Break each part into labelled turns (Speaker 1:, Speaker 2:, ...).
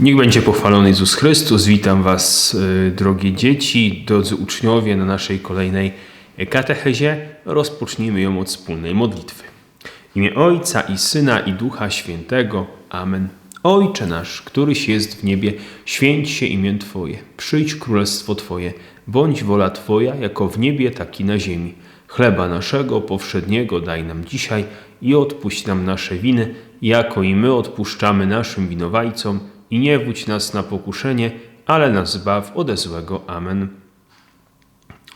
Speaker 1: Niech będzie pochwalony Jezus Chrystus. Witam Was, y, drogie dzieci, drodzy uczniowie, na naszej kolejnej katechezie. Rozpocznijmy ją od wspólnej modlitwy. W imię Ojca i Syna i Ducha Świętego. Amen. Ojcze nasz, któryś jest w niebie, święć się imię Twoje. Przyjdź królestwo Twoje. Bądź wola Twoja, jako w niebie, tak i na ziemi. Chleba naszego powszedniego daj nam dzisiaj i odpuść nam nasze winy, jako i my odpuszczamy naszym winowajcom. I nie wódź nas na pokuszenie, ale nas zbaw ode złego. Amen.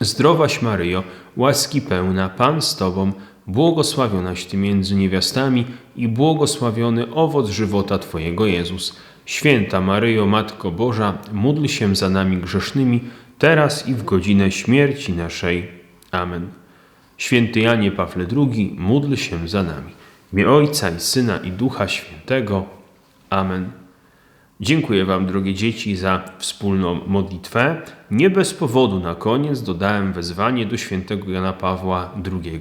Speaker 1: Zdrowaś Maryjo, łaski pełna, Pan z Tobą, błogosławionaś Ty między niewiastami i błogosławiony owoc żywota Twojego Jezus. Święta Maryjo, Matko Boża, módl się za nami grzesznymi, teraz i w godzinę śmierci naszej. Amen. Święty Janie Pawle II, módl się za nami. W imię Ojca i Syna i Ducha Świętego. Amen. Dziękuję Wam, drogie dzieci, za wspólną modlitwę. Nie bez powodu na koniec dodałem wezwanie do świętego Jana Pawła II,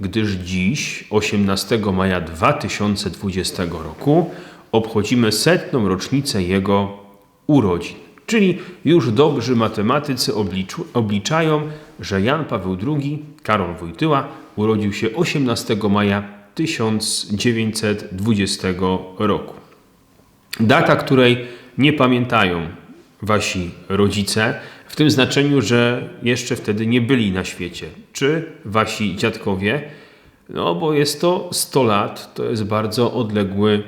Speaker 1: gdyż dziś, 18 maja 2020 roku, obchodzimy setną rocznicę jego urodzin. Czyli już dobrzy matematycy obliczu, obliczają, że Jan Paweł II, Karol Wojtyła, urodził się 18 maja 1920 roku. Data, której nie pamiętają wasi rodzice, w tym znaczeniu, że jeszcze wtedy nie byli na świecie, czy wasi dziadkowie, no bo jest to 100 lat, to jest bardzo odległy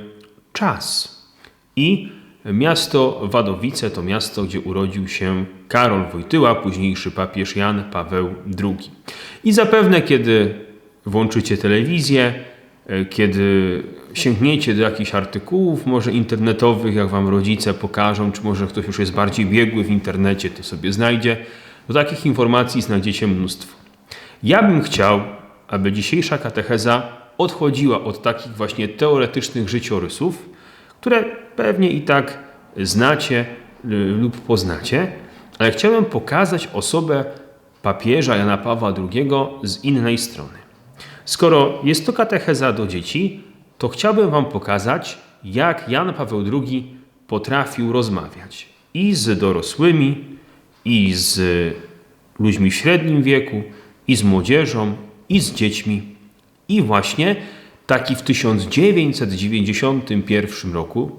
Speaker 1: czas. I miasto Wadowice to miasto, gdzie urodził się Karol Wojtyła, późniejszy papież Jan Paweł II. I zapewne, kiedy włączycie telewizję, kiedy sięgniecie do jakichś artykułów, może internetowych, jak wam rodzice pokażą, czy może ktoś już jest bardziej biegły w internecie, to sobie znajdzie, to takich informacji znajdziecie mnóstwo. Ja bym chciał, aby dzisiejsza katecheza odchodziła od takich właśnie teoretycznych życiorysów, które pewnie i tak znacie y, lub poznacie, ale chciałem pokazać osobę papieża Jana Pawła II z innej strony. Skoro jest to katecheza do dzieci, to chciałbym Wam pokazać, jak Jan Paweł II potrafił rozmawiać i z dorosłymi, i z ludźmi w średnim wieku, i z młodzieżą, i z dziećmi. I właśnie taki w 1991 roku,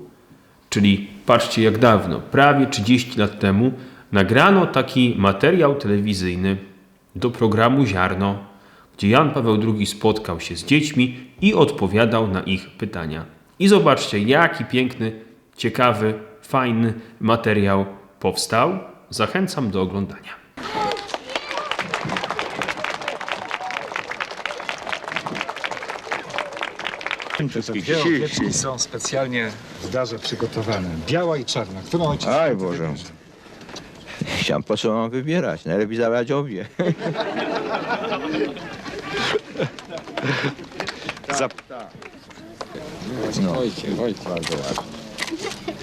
Speaker 1: czyli patrzcie jak dawno, prawie 30 lat temu, nagrano taki materiał telewizyjny do programu Ziarno, gdzie Jan Paweł II spotkał się z dziećmi i odpowiadał na ich pytania. I zobaczcie, jaki piękny, ciekawy, fajny materiał powstał. Zachęcam do oglądania.
Speaker 2: Dwie owieczki są specjalnie w darze przygotowane. Biała i czarna. Którą ojciec
Speaker 3: Aj, Boże. Chciałem po co mam wybierać? Najlepiej zabrać obie.
Speaker 2: Zap...
Speaker 3: No.
Speaker 2: Ojciec, ojciec.
Speaker 3: Bardzo ładnie.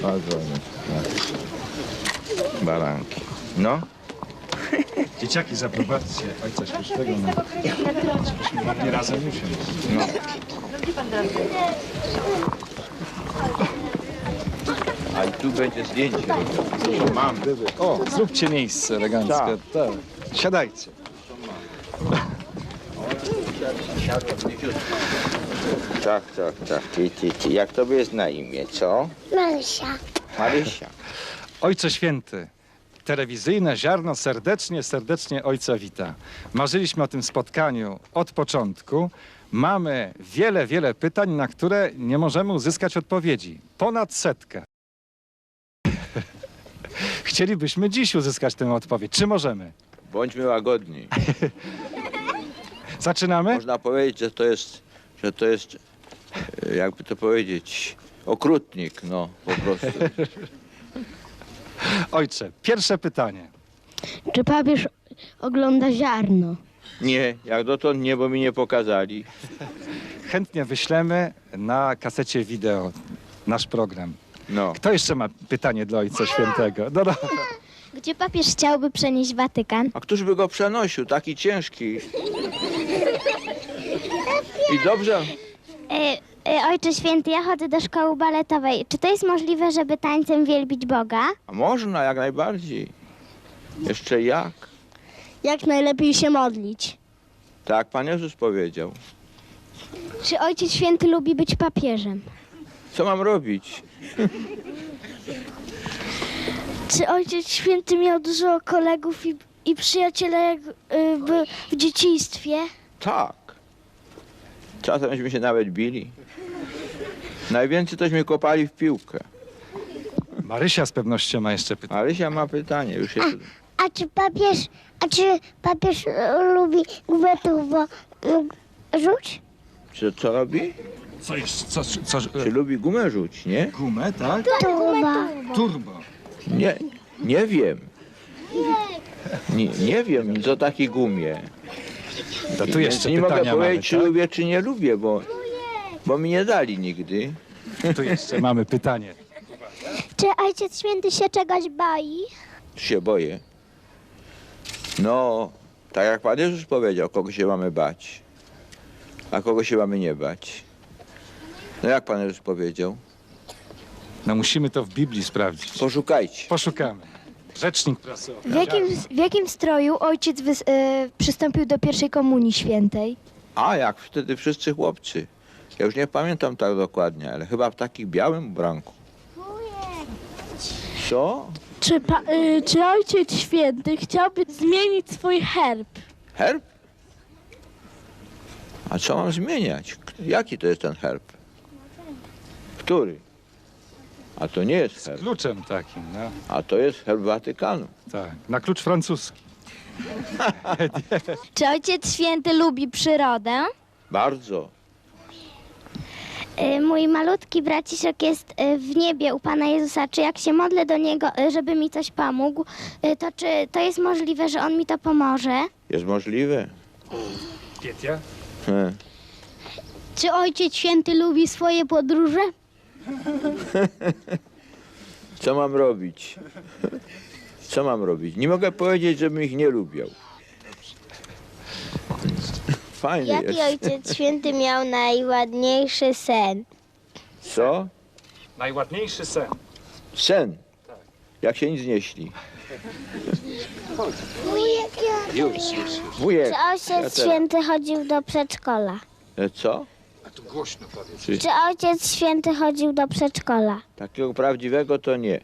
Speaker 3: Bardzo ładnie. Baranki. No,
Speaker 2: Dzieciaki, zaprowadźcie ojca świętego na... Żebyśmy mogli razem usiąść.
Speaker 3: no. A i tu będzie zdjęcie. Mam.
Speaker 2: O, zróbcie miejsce eleganckie. Tak. Siadajcie.
Speaker 3: Tak, tak, tak. Ty, ty, ty. Jak tobie jest na imię, co?
Speaker 4: Marysia.
Speaker 3: Marysia.
Speaker 2: Ojcze Święty, telewizyjne ziarno serdecznie, serdecznie Ojca wita. Marzyliśmy o tym spotkaniu od początku. Mamy wiele, wiele pytań, na które nie możemy uzyskać odpowiedzi. Ponad setkę. Chcielibyśmy dziś uzyskać tę odpowiedź. Czy możemy?
Speaker 3: Bądźmy łagodni.
Speaker 2: Zaczynamy?
Speaker 3: Można powiedzieć, że to jest, że to jest, e, jakby to powiedzieć, okrutnik, no, po prostu.
Speaker 2: Ojcze, pierwsze pytanie.
Speaker 4: Czy papież ogląda ziarno?
Speaker 3: Nie, jak dotąd nie, bo mi nie pokazali.
Speaker 2: Chętnie wyślemy na kasecie wideo nasz program.
Speaker 3: No.
Speaker 2: Kto jeszcze ma pytanie dla Ojca Świętego? No, no.
Speaker 4: Gdzie papież chciałby przenieść Watykan?
Speaker 3: A któż by go przenosił, taki ciężki? I dobrze,
Speaker 4: E, Y, Ojcze Święty, ja chodzę do szkoły baletowej. Czy to jest możliwe, żeby tańcem wielbić Boga?
Speaker 3: A można, jak najbardziej. Jeszcze jak?
Speaker 4: Jak najlepiej się modlić?
Speaker 3: Tak Pan Jezus powiedział.
Speaker 4: Czy Ojciec Święty lubi być papieżem?
Speaker 3: Co mam robić?
Speaker 4: Czy Ojciec Święty miał dużo kolegów i, i przyjaciele y, w, w dzieciństwie?
Speaker 3: Tak. Czasem myśmy się nawet bili. Najwięcej tośmy kopali w piłkę.
Speaker 2: Marysia z pewnością ma jeszcze pytanie.
Speaker 3: Marysia ma pytanie, już jest.
Speaker 4: A czy papież, a czy papież e, lubi gubetów rzuć?
Speaker 3: Czy co robi?
Speaker 2: Co jeszcze? Co, co,
Speaker 3: Czy lubi gumę rzuć, nie?
Speaker 2: gumę, tak?
Speaker 4: Tuba.
Speaker 2: Turbo.
Speaker 3: Nie, nie wiem. Nie, nie wiem nic o takiej gumie.
Speaker 2: To tu
Speaker 3: Więc
Speaker 2: jeszcze
Speaker 3: nie mogę
Speaker 2: pytania mamy,
Speaker 3: powiedzieć, czy
Speaker 2: tak?
Speaker 3: lubię, czy nie lubię, bo, bo mi nie dali nigdy.
Speaker 2: Tu jeszcze mamy pytanie.
Speaker 4: Czy Ojciec Święty się czegoś boi?
Speaker 3: się boję. No, tak jak Pan Jezus powiedział, kogo się mamy bać, a kogo się mamy nie bać. No jak Pan Jezus powiedział?
Speaker 2: No musimy to w Biblii sprawdzić.
Speaker 3: Poszukajcie.
Speaker 2: Poszukamy. Rzecznik prasowy.
Speaker 5: W jakim, w jakim stroju ojciec wys, e, przystąpił do pierwszej komunii świętej?
Speaker 3: A jak wtedy wszyscy chłopcy. Ja już nie pamiętam tak dokładnie, ale chyba w takich białym ubranku. Co?
Speaker 6: Czy, pa, y, czy Ojciec Święty chciałby zmienić swój herb?
Speaker 3: Herb? A co mam zmieniać? K- Jaki to jest ten herb? Który? A to nie jest herb,
Speaker 2: Kluczem takim, no.
Speaker 3: a to jest herb Watykanu.
Speaker 2: Tak. Na klucz francuski.
Speaker 5: Czy ojciec święty lubi przyrodę?
Speaker 3: Bardzo.
Speaker 4: Y, Mój malutki braciszek jest y, w niebie u Pana Jezusa. Czy jak się modlę do Niego, y, żeby mi coś pomógł, y, to czy to jest możliwe, że On mi to pomoże?
Speaker 3: Jest możliwe.
Speaker 2: Pietia?
Speaker 3: He.
Speaker 4: Czy Ojciec Święty lubi swoje podróże?
Speaker 3: Co mam robić? Co mam robić? Nie mogę powiedzieć, żebym ich nie lubił. Fajnie
Speaker 4: Jaki
Speaker 3: jest.
Speaker 4: Ojciec Święty miał najładniejszy sen?
Speaker 3: Co?
Speaker 2: Najładniejszy sen.
Speaker 3: Sen. Jak się nic nie śni.
Speaker 2: Już, już, już.
Speaker 3: Wujek.
Speaker 4: Czy Ojciec
Speaker 3: Ja.
Speaker 4: Święty chodził do przedszkola?
Speaker 3: E, Co?
Speaker 2: A tu głośno powiedz.
Speaker 3: Czy
Speaker 4: Czy Ojciec Święty chodził do przedszkola?
Speaker 3: takiego prawdziwego to nie.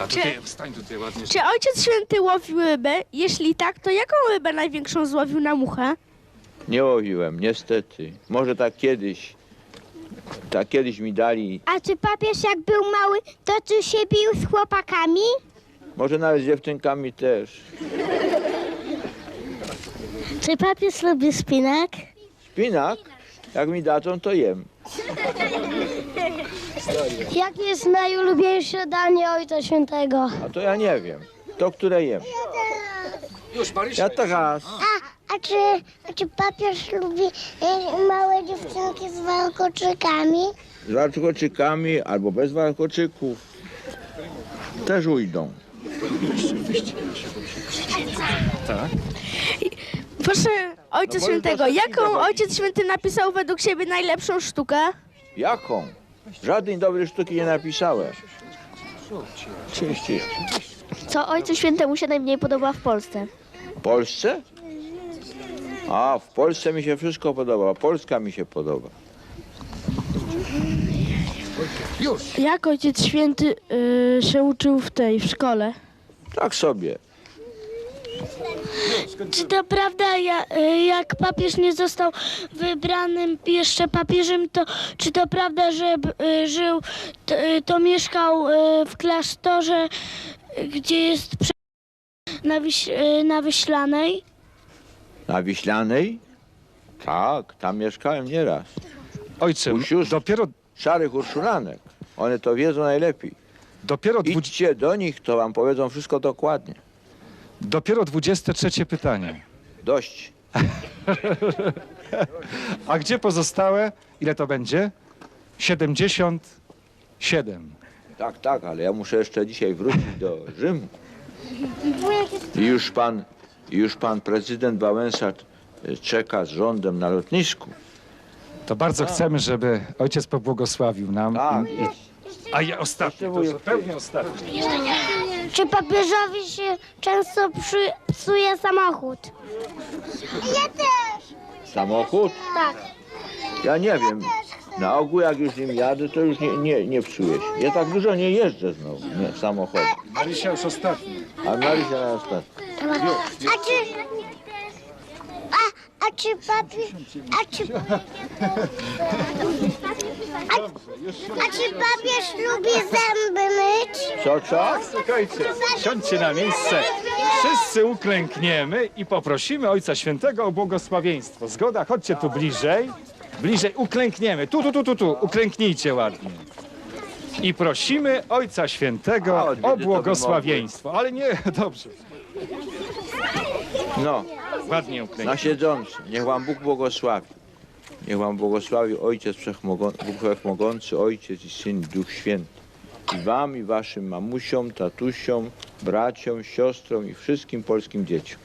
Speaker 2: A tutaj, wstań tutaj ładnie.
Speaker 6: Czy Ojciec Święty łowił rybę? Jeśli tak, to jaką rybę największą złowił na muchę?
Speaker 3: Nie łowiłem, niestety. Może tak kiedyś. Tak kiedyś mi dali.
Speaker 4: A czy papież jak był mały, to czy się bił z chłopakami?
Speaker 3: Może nawet z dziewczynkami też.
Speaker 4: Czy papież lubi szpinak?
Speaker 3: Szpinak? Jak mi dadzą, to jem.
Speaker 4: Jakie jest najulubieńsze danie Ojca Świętego?
Speaker 3: A to ja nie wiem. To, które jem.
Speaker 2: Już, Marysia.
Speaker 3: Ja teraz.
Speaker 4: A, a, czy, a czy papież lubi e, małe dziewczynki z walkoczykami?
Speaker 3: Z warkoczykami albo bez warkoczyków. Też ujdą.
Speaker 2: Tak.
Speaker 6: Proszę Ojca
Speaker 3: No bo
Speaker 6: Świętego, jaką. Ojciec Święty napisał według siebie najlepszą sztukę?
Speaker 3: Jaką? Żadnej dobrej sztuki nie napisałem. Oczywiście.
Speaker 5: Co ojcu świętemu się najmniej podoba w Polsce?
Speaker 3: W Polsce? A, w Polsce mi się wszystko podoba. Polska mi się podoba.
Speaker 2: Już.
Speaker 6: Jak Ojciec Święty y, się uczył w tej, w szkole?
Speaker 3: Tak sobie.
Speaker 6: Czy to prawda, jak papież nie został wybranym jeszcze papieżem, to czy to prawda, że y, żył, to, mieszkał y, w klasztorze, gdzie jest na, na Wyślanej?
Speaker 3: Na Wiślanej? Tak, tam mieszkałem nieraz.
Speaker 2: Ojcze,
Speaker 3: U sióstr.
Speaker 2: dopiero,
Speaker 3: Szarych urszulanek. One to wiedzą najlepiej.
Speaker 2: dopiero,
Speaker 3: Idźcie do nich, to wam powiedzą wszystko dokładnie.
Speaker 2: Dopiero 23 pytanie.
Speaker 3: Dość.
Speaker 2: A gdzie pozostałe? Ile to będzie? 77.
Speaker 3: Tak, tak, ale ja muszę jeszcze dzisiaj wrócić do Rzymu. I już pan, i już pan prezydent Wałęsa e, czeka z rządem na lotnisku.
Speaker 2: To bardzo chcemy, żeby ojciec pobłogosławił nam.
Speaker 3: Tak,
Speaker 2: I, a ja ostatni, to zupełnie ostatni.
Speaker 6: Czy papieżowi się często psuje samochód?
Speaker 3: samochód?
Speaker 6: Tak.
Speaker 3: Ja nie wiem. Na ogół jak już nim jadę, to już nie, nie, nie psuje się. Ja tak dużo nie jeżdżę znowu, nie, samochodem.
Speaker 2: Marysia już ostatni.
Speaker 3: A Marysia na ostatni.
Speaker 6: A czy... A, a czy papież... A czy... A, a czy papież lubi zęby myć?
Speaker 3: Co, co?
Speaker 2: Słuchajcie, siądźcie na miejsce. Wszyscy uklękniemy i poprosimy Ojca Świętego o błogosławieństwo. Zgoda? Chodźcie tu bliżej. Bliżej uklękniemy. Tu, tu, tu, tu, tu. Uklęknijcie ładnie. I prosimy Ojca
Speaker 3: A,
Speaker 2: Świętego o
Speaker 3: to
Speaker 2: błogosławieństwo. Ale nie, dobrze.
Speaker 3: No,
Speaker 2: Ładnie
Speaker 3: na
Speaker 2: uklęknij.
Speaker 3: siedzący. Niech wam Bóg błogosławi. Niech wam błogosławi Ojciec Wszechmogący, Ojciec i Syn, i Duch Święty. I wam, i waszym mamusiom, tatusiom, braciom, siostrom i wszystkim polskim dzieciom.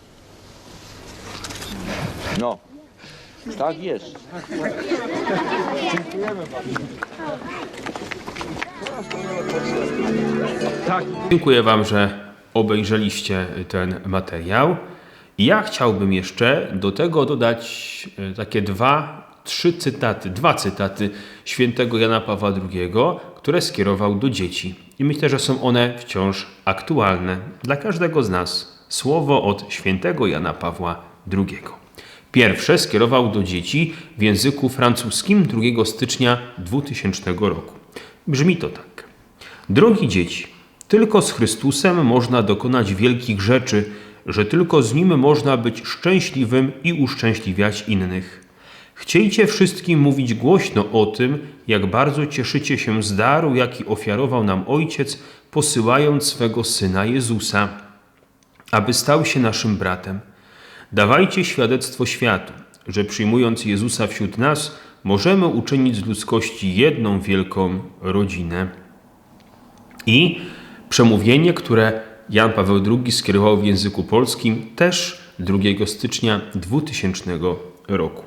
Speaker 3: No, tak jest.
Speaker 2: Tak,
Speaker 1: Dziękuję Wam, że obejrzeliście ten materiał. Ja chciałbym jeszcze do tego dodać e, takie dwa, trzy cytaty, dwa cytaty świętego Jana Pawła II, które skierował do dzieci. I myślę, że są one wciąż aktualne dla każdego z nas. Słowo od świętego Jana Pawła II. Pierwsze skierował do dzieci w języku francuskim 2 stycznia 2000 roku. Brzmi to tak. Drogi dzieci, tylko z Chrystusem można dokonać wielkich rzeczy, że tylko z Nim można być szczęśliwym i uszczęśliwiać innych. Chciejcie wszystkim mówić głośno o tym, jak bardzo cieszycie się z daru, jaki ofiarował nam Ojciec, posyłając swego Syna Jezusa, aby stał się naszym bratem. Dawajcie świadectwo światu, że przyjmując Jezusa wśród nas, możemy uczynić z ludzkości jedną wielką rodzinę. I przemówienie, które Jan Paweł II skierował w języku polskim też 2 stycznia 2000 roku.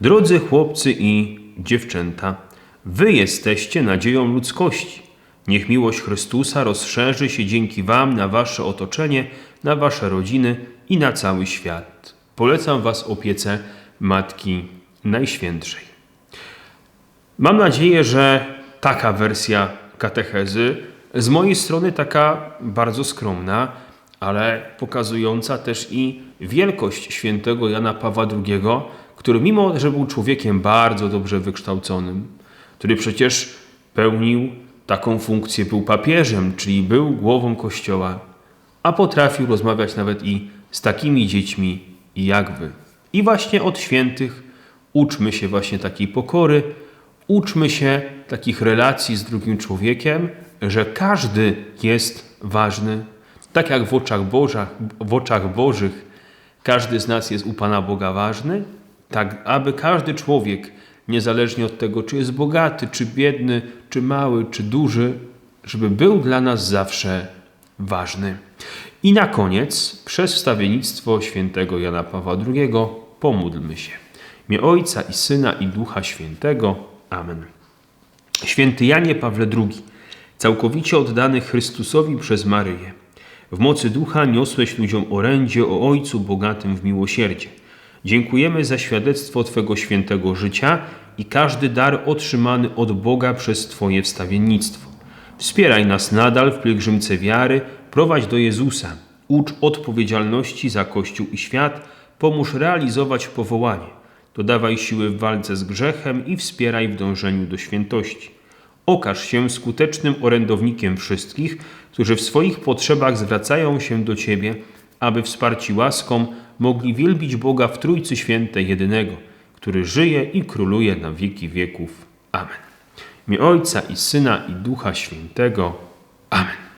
Speaker 1: Drodzy chłopcy i dziewczęta, wy jesteście nadzieją ludzkości. Niech miłość Chrystusa rozszerzy się dzięki wam na wasze otoczenie, na wasze rodziny i na cały świat. Polecam was opiece Matki Najświętszej. Mam nadzieję, że taka wersja katechezy z mojej strony taka bardzo skromna, ale pokazująca też i wielkość świętego Jana Pawła II, który mimo, że był człowiekiem bardzo dobrze wykształconym, który przecież pełnił taką funkcję, był papieżem, czyli był głową Kościoła, a potrafił rozmawiać nawet i z takimi dziećmi jak wy. I właśnie od świętych uczmy się właśnie takiej pokory, uczmy się takich relacji z drugim człowiekiem, że każdy jest ważny. Tak jak w oczach, Bożach, w oczach Bożych każdy z nas jest u Pana Boga ważny, tak aby każdy człowiek, niezależnie od tego, czy jest bogaty, czy biedny, czy mały, czy duży, żeby był dla nas zawsze ważny. I na koniec, przez wstawiennictwo świętego Jana Pawła II, pomódlmy się. Imię Ojca i Syna i Ducha Świętego. Amen. Święty Janie Pawle II, całkowicie oddany Chrystusowi przez Maryję, w mocy ducha niosłeś ludziom orędzie o Ojcu bogatym w miłosierdzie. Dziękujemy za świadectwo Twego świętego życia i każdy dar otrzymany od Boga przez Twoje wstawiennictwo. Wspieraj nas nadal w pielgrzymce wiary, prowadź do Jezusa, ucz odpowiedzialności za Kościół i świat, pomóż realizować powołanie. Dodawaj siły w walce z grzechem i wspieraj w dążeniu do świętości. Okaż się skutecznym orędownikiem wszystkich, którzy w swoich potrzebach zwracają się do Ciebie, aby wsparci łaską mogli wielbić Boga w Trójcy Świętej Jedynego, który żyje i króluje na wieki wieków. Amen. Imię Ojca i Syna i Ducha Świętego. Amen.